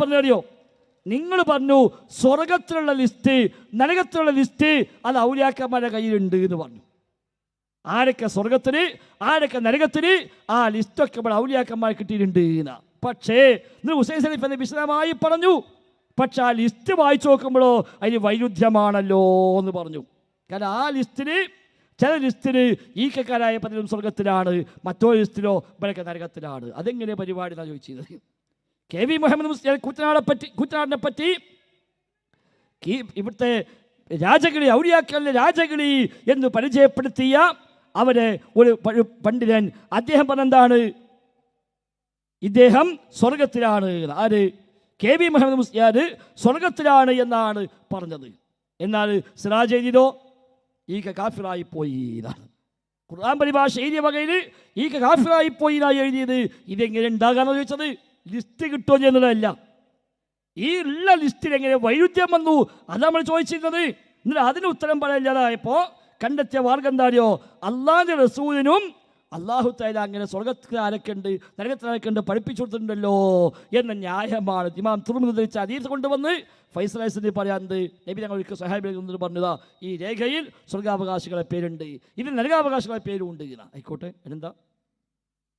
പറഞ്ഞറിയോ? നിങ്ങൾ പറഞ്ഞു സ്വർഗത്തിലുള്ള ലിസ്റ്റ് നരകത്തിലുള്ള ലിസ്റ്റ് അത് ഔലിയാക്കന്മാരുടെ കയ്യിലുണ്ട് എന്ന് പറഞ്ഞു. ആരൊക്കെ സ്വർഗത്തിന് ആരൊക്കെ നരകത്തിന് ആ ലിസ്റ്റൊക്കെ ഇവിടെ ഔലിയാക്കന്മാർ കിട്ടിയിട്ടുണ്ട് എന്നാ. പക്ഷേ ഇന്ന് ഹുസൈൻ സലീഫ് എന്നെ വിശദമായി പറഞ്ഞു. പക്ഷെ ആ ലിസ്റ്റ് വായിച്ചു നോക്കുമ്പോഴോ അതിന് വൈരുദ്ധ്യമാണല്ലോ എന്ന് പറഞ്ഞു. കാരണം ആ ലിസ്റ്റിന് ചില ലിസ്റ്റിന് ഈ കക്കാരായ സ്വർഗത്തിലാണ് മറ്റോ ലിസ്റ്റിലോ ഇവരൊക്കെ നരകത്തിലാണ്. അതെങ്ങനെ പരിപാടി എന്നാണ് ചോദിച്ചത്? കെ വി മുഹമ്മദ് മുസ്ലിം കുറ്റനാടെ പറ്റി കുറ്റനാടിനെ പറ്റി ഇവിടുത്തെ രാജകിളി ഔലിയാക്കളിലെ രാജകിളി എന്ന് പരിചയപ്പെടുത്തിയ അവരെ ഒരു പണ്ഡിതൻ. അദ്ദേഹം പറഞ്ഞെന്താണ്? ഇദ്ദേഹം സ്വർഗത്തിലാണ്. ആര്? കെ വി മുഹമ്മദ് മുസ്ലിയാർ സ്വർഗത്തിലാണ് എന്നാണ് പറഞ്ഞത്. എന്നാൽ സിറാജ് എഴുതിയതോ? ഈ കാഫിറായി പോയി എന്നാണ്. ഖുർആൻ പരിഭാഷ എഴുതിയ വകയിൽ ഈ കാഫിറായി പോയി എഴുതിയത്. ഇതെങ്ങനെ ഉണ്ടാകാന്ന് ചോദിച്ചത്? ലിസ്റ്റ് കിട്ടുമോ എന്നുള്ളതല്ല ഈ ഉള്ള ലിസ്റ്റിൽ എങ്ങനെ വൈരുദ്ധ്യം വന്നു? അത് നമ്മൾ ചോദിച്ചിരുന്നത്. എന്നിട്ട് അതിന് ഉത്തരം പറയാതായപ്പോൾ കണ്ടെത്തിയ മാർഗം എന്താണോ അള്ളാഹിന്റെ റസൂലിനും അള്ളാഹു തൈല അങ്ങനെ സ്വർഗത്തിൽ ആരൊക്കെ ഉണ്ട് നരകത്തിൽ ആരൊക്കെ ഉണ്ട് പഠിപ്പിച്ചു കൊടുത്തിട്ടുണ്ടല്ലോ എന്ന ന്യായമാണ്. ഇമാം തുറന്നു ധരിച്ച അതീത് കൊണ്ടുവന്ന് ഫൈസലൈസിന് പറയാണ്ട് നബി ഞങ്ങൾ ഒരിക്കൽ സഹാബികൾ പറഞ്ഞതാ ഈ രേഖയിൽ സ്വർഗാവകാശികളെ പേരുണ്ട്. ഇതിൽ നരകാവകാശികളെ പേരും ഉണ്ട് എന്നാ. ആയിക്കോട്ടെ എന്താ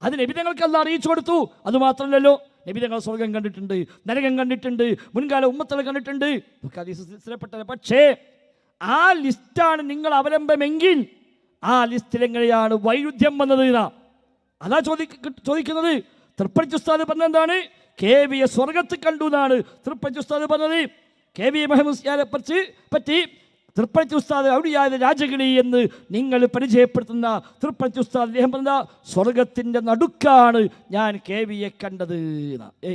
അത് നബിതങ്ങൾക്ക് അല്ല അറിയിച്ചു കൊടുത്തു. അത് മാത്രമല്ലല്ലോ നബിതങ്ങൾ സ്വർഗം കണ്ടിട്ടുണ്ട് നരകം കണ്ടിട്ടുണ്ട് മുൻകാല ഉമ്മത്തൽ കണ്ടിട്ടുണ്ട്. ഇതൊക്കെ ഹദീസ് സ്ഥിരപ്പെട്ടത് പക്ഷേ ആ ലിസ്റ്റാണ് നിങ്ങൾ അവലംബമെങ്കിൽ ആ ലിസ്റ്റിൽ എങ്ങനെയാണ് വൈരുദ്ധ്യം വന്നത് അതാ ചോദി ചോദിക്കുന്നത്. തൃപ്പഞ്ച് ഉസ്താദ് പറഞ്ഞെന്താണ് കെ വി എ സ്വർഗത്ത് കണ്ടു എന്നാണ് തൃപ്പഞ്ച് ഉസ്താദ് പറഞ്ഞത്. കെ വി എ മെഹമ്മദ് പറ്റി പറ്റി ഉസ്താദ് ഔലിയായ രാജകിളി എന്ന് നിങ്ങൾ പരിചയപ്പെടുത്തുന്ന തൃപ്പഞ്ച് ഉസ്താദ് അദ്ദേഹം പറഞ്ഞ സ്വർഗത്തിന്റെ നടുക്കാണ് ഞാൻ കെ വിയെ കണ്ടത് ഏ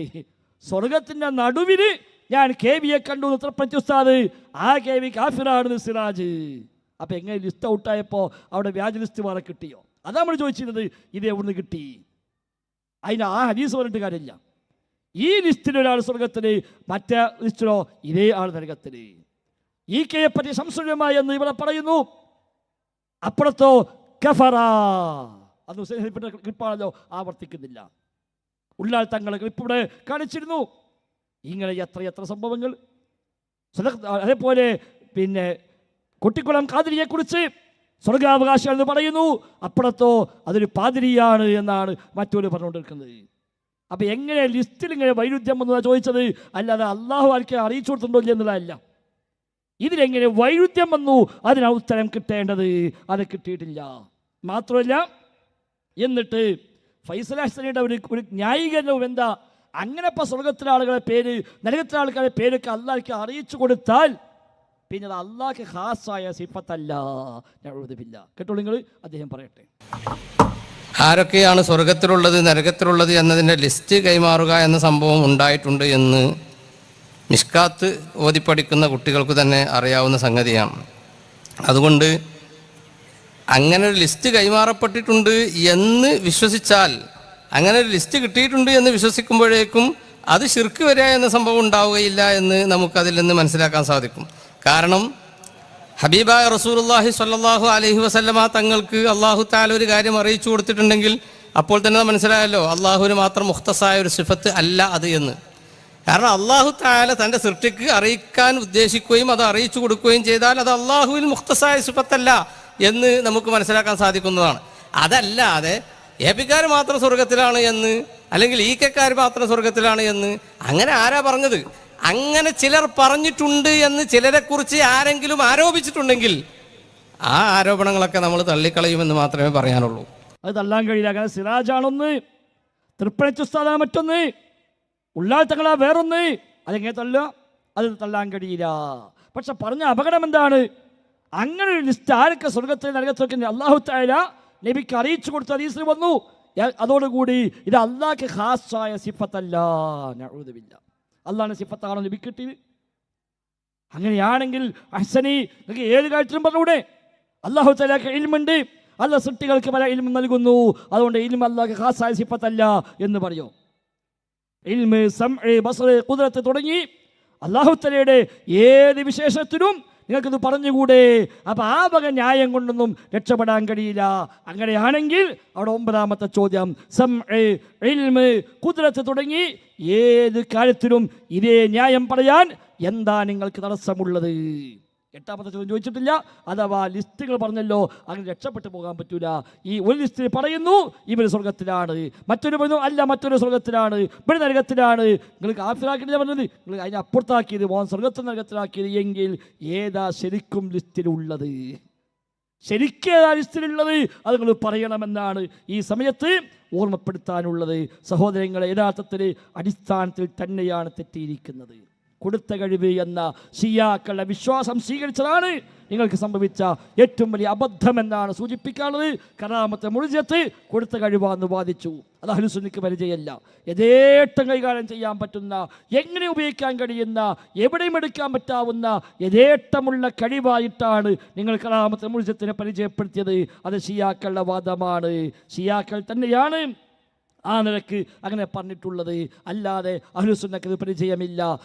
സ്വർഗത്തിന്റെ നടുവിന് ഞാൻ കെ വിയെ കണ്ടു തൃപ്പഞ്ച് ഉസ്താദ് ആ കെ വി കാഫിറാണ് സിറാജ്. അപ്പോൾ എങ്ങനെ ലിസ്റ്റ് ഔട്ടായപ്പോൾ അവിടെ വ്യാജ ലിസ്റ്റ് മാറി കിട്ടിയോ? അതാ നമ്മൾ ചോദിച്ചിരുന്നത് ഇത് എവിടുന്ന് കിട്ടി? അതിന് ആ ഹരീസ് പറഞ്ഞിട്ട് കാര്യമില്ല. ഈ ലിസ്റ്റിൽ ഒരാൾ സ്വർഗത്തിന് മറ്റേ ലിസ്റ്റിലോ ഇതേ ആൾ നരകത്തിന് ഈ കെയെ പറ്റി സംശയമായി എന്ന് ഇവിടെ പറയുന്നു. അപ്പുറത്തോ കഫറ. അത് ഹുസൈൻ ക്ലിപ്പാണല്ലോ ആവർത്തിക്കുന്നില്ല. ഉള്ളാൽ തങ്ങളെ ക്ലിപ്പ് ഇവിടെ കാണിച്ചിരുന്നു. ഇങ്ങനെ എത്ര എത്ര സംഭവങ്ങൾ. അതേപോലെ പിന്നെ കുട്ടിക്കുളം കാതിരിയെക്കുറിച്ച് സ്വർഗാവകാശം എന്ന് പറയുന്നു. അപ്പുറത്തോ അതൊരു പാതിരിയാണ് എന്നാണ് മറ്റൊരു പറഞ്ഞുകൊണ്ടിരിക്കുന്നത്. അപ്പം എങ്ങനെ ലിസ്റ്റിൽ ഇങ്ങനെ വൈരുദ്ധ്യം എന്ന് ചോദിച്ചത്? അല്ലാതെ അള്ളാഹു ആർക്കെ അറിയിച്ചു കൊടുത്തിട്ടുണ്ടോ എന്നുള്ളതല്ല ഇതിലെങ്ങനെ വൈരുദ്ധ്യം വന്നു? അതിന് ഉത്തരം കിട്ടേണ്ടത്. അത് കിട്ടിയിട്ടില്ല. മാത്രമല്ല എന്നിട്ട് ഫൈസൽ ഒരു ഒരു ന്യായീകരണവും എന്താ? അങ്ങനെ ഇപ്പം സ്വർഗത്തിലെ ആളുകളെ പേര് നരകത്തിലെ ആളുകളെ പേരൊക്കെ അള്ളാഹ്ക്ക് അറിയിച്ചു കൊടുത്താൽ പിന്നെ അത് അള്ളാഹ്ക്ക് ഹാസായ സിഫത്തല്ല. എഴുതുന്നില്ല. കേട്ടോ നിങ്ങൾ അദ്ദേഹം പറയട്ടെ. ആരൊക്കെയാണ് സ്വർഗത്തിലുള്ളത് നരകത്തിലുള്ളത് എന്നതിന്റെ ലിസ്റ്റ് കൈമാറുക എന്ന സംഭവം ഉണ്ടായിട്ടുണ്ട് എന്ന് മിഷ്കാത്ത് ഓതിപ്പഠിക്കുന്ന കുട്ടികൾക്ക് തന്നെ അറിയാവുന്ന സംഗതിയാണ്. അതുകൊണ്ട് അങ്ങനെ ഒരു ലിസ്റ്റ് കൈമാറപ്പെട്ടിട്ടുണ്ട് എന്ന് വിശ്വസിച്ചാൽ അങ്ങനെ ഒരു ലിസ്റ്റ് കിട്ടിയിട്ടുണ്ട് എന്ന് വിശ്വസിക്കുമ്പോഴേക്കും അത് ശിർക്ക് വരിക എന്ന സംഭവം ഉണ്ടാവുകയില്ല എന്ന് നമുക്കതിൽ നിന്ന് മനസ്സിലാക്കാൻ സാധിക്കും. കാരണം ഹബീബായ റസൂലുള്ളാഹി സ്വല്ലല്ലാഹു അലഹി വസല്ലമ തങ്ങൾക്ക് അള്ളാഹു താല ഒരു കാര്യം അറിയിച്ചു കൊടുത്തിട്ടുണ്ടെങ്കിൽ അപ്പോൾ തന്നെ മനസ്സിലായല്ലോ അള്ളാഹുവിന് മാത്രം മുഖ്തസായ ഒരു സിഫത്ത് അല്ല അത് എന്ന്. കാരണം അള്ളാഹു താല തന്റെ സൃഷ്ടിക്ക് അറിയിക്കാൻ ഉദ്ദേശിക്കുകയും അത് അറിയിച്ചു കൊടുക്കുകയും ചെയ്താൽ അത് അള്ളാഹുവിൽ മുക്തസായ സുഖത്തല്ല എന്ന് നമുക്ക് മനസ്സിലാക്കാൻ സാധിക്കുന്നതാണ്. അതല്ലാതെ ഏപിക്കാർ മാത്രം സ്വർഗത്തിലാണ് എന്ന് അല്ലെങ്കിൽ ഈ കെക്കാർ മാത്രം സ്വർഗത്തിലാണ് എന്ന് അങ്ങനെ ആരാ പറഞ്ഞത്? അങ്ങനെ ചിലർ പറഞ്ഞിട്ടുണ്ട് എന്ന് ചിലരെ കുറിച്ച് ആരെങ്കിലും ആരോപിച്ചിട്ടുണ്ടെങ്കിൽ ആ ആരോപണങ്ങളൊക്കെ നമ്മൾ തള്ളിക്കളയുമെന്ന് മാത്രമേ പറയാനുള്ളൂ. അത് തള്ളാൻ കഴിയില്ല. കാരണം സിറാജാണൊന്ന് തൃപ്പണിച്ചുസ്താദാണ് മറ്റൊന്ന് ഉള്ളാൾ തങ്ങളാ വേറൊന്ന് അതെങ്ങനെ തള്ളുക? അത് തള്ളാൻ കഴിയില്ല. പക്ഷെ പറഞ്ഞ അപകടം എന്താണ്? അങ്ങനെ ഒരു ലിസ്റ്റ് ആരൊക്കെ സ്വർഗത്തിൽ നരകത്തിലൊക്കെ അള്ളാഹു തായാല നബിക്ക് അറിയിച്ചു കൊടുത്ത ഹദീസിൽ വന്നു. അതോടുകൂടി ഇത് അള്ളാഹ്ക്ക് ഹാസായ സിഫത്തല്ല. നഊദുബില്ല അള്ളാഹിന് സിഫത്താണോ നബി കിട്ടിയത്? അങ്ങനെയാണെങ്കിൽ അഹ്സനി നിങ്ങൾക്ക് ഏത് കാര്യത്തിലും പറഞ്ഞൂടെ അള്ളാഹു തലാക്ക് ഇൽമുണ്ട്. അല്ല സൃഷ്ടികൾക്ക് പല ഇൽമ നൽകുന്നു. അതുകൊണ്ട് ഇൽമ അള്ളാഹ് ഖാസായ സിഫത്തല്ല എന്ന് പറയോ? കുതിരത്ത് തുടങ്ങി അള്ളാഹുത്തലയുടെ ഏത് വിശേഷത്തിനും നിങ്ങൾക്കിത് പറഞ്ഞുകൂടെ? അപ്പം ആ വക ന്യായം കൊണ്ടൊന്നും രക്ഷപ്പെടാൻ കഴിയില്ല. അങ്ങനെയാണെങ്കിൽ അവിടെ ഒമ്പതാമത്തെ ചോദ്യം സം കുതിരത്ത് തുടങ്ങി ഏത് കാര്യത്തിലും ഇതേ ന്യായം പറയാൻ എന്താ നിങ്ങൾക്ക് തടസ്സമുള്ളത്? എട്ടാമത്തെ ചോദ്യം ചോദിച്ചിട്ടില്ല. അഥവാ ലിസ്റ്റുകൾ പറഞ്ഞല്ലോ അങ്ങനെ രക്ഷപ്പെട്ടു പോകാൻ പറ്റൂല. ഈ ഒരു ലിസ്റ്റിൽ പറയുന്നു ഇവർ സ്വർഗത്തിലാണ് മറ്റൊരു പറയുന്നു അല്ല മറ്റൊരു സ്വർഗത്തിലാണ് ഇവിടെ നരകത്തിലാണ്. നിങ്ങൾ കാഫിലാക്കിയില്ല പറഞ്ഞത്. നിങ്ങൾ അതിനെ അപ്പുറത്താക്കിയത് മോൻ സ്വർഗത്തിൽ നരകത്തിലാക്കിയത് എങ്കിൽ ഏതാ ശരിക്കും ലിസ്റ്റിലുള്ളത്? ശരിക്കേതാ ലിസ്റ്റിലുള്ളത്? അത് നിങ്ങൾ പറയണമെന്നാണ് ഈ സമയത്ത് ഓർമ്മപ്പെടുത്താനുള്ളത്. സഹോദരങ്ങളെ യഥാർത്ഥത്തിൽ അടിസ്ഥാനത്തിൽ തന്നെയാണ് തെറ്റിയിരിക്കുന്നത്. കൊടുത്ത കഴിവ് എന്ന ഷിയാക്കളുടെ വിശ്വാസം സ്വീകരിച്ചതാണ് നിങ്ങൾക്ക് സംഭവിച്ച ഏറ്റവും വലിയ അബദ്ധം എന്നാണ് സൂചിപ്പിക്കാനുള്ളത്. കരാമത്തെ മുഴുജത്ത് കൊടുത്ത കഴിവാന്ന് വാദിച്ചു. അത് അഹ്ലുസുന്നിക്ക് പരിചയമല്ല. യഥേട്ടം കൈകാര്യം ചെയ്യാൻ പറ്റുന്ന എങ്ങനെ ഉപയോഗിക്കാൻ കഴിയുന്ന എവിടെയും എടുക്കാൻ പറ്റാവുന്ന യഥേട്ടമുള്ള കഴിവായിട്ടാണ് നിങ്ങൾ കരാമത്തെ മുഴുജത്തിനെ പരിചയപ്പെടുത്തിയത്. അത് ഷിയാക്കളുടെ വാദമാണ്. ഷിയാക്കൾ തന്നെയാണ് ആ നിലയ്ക്ക് അങ്ങനെ പറഞ്ഞിട്ടുള്ളത്. അല്ലാതെ അഹ്ലുസുന്നക്ക് ഇത് പരിചയമില്ല.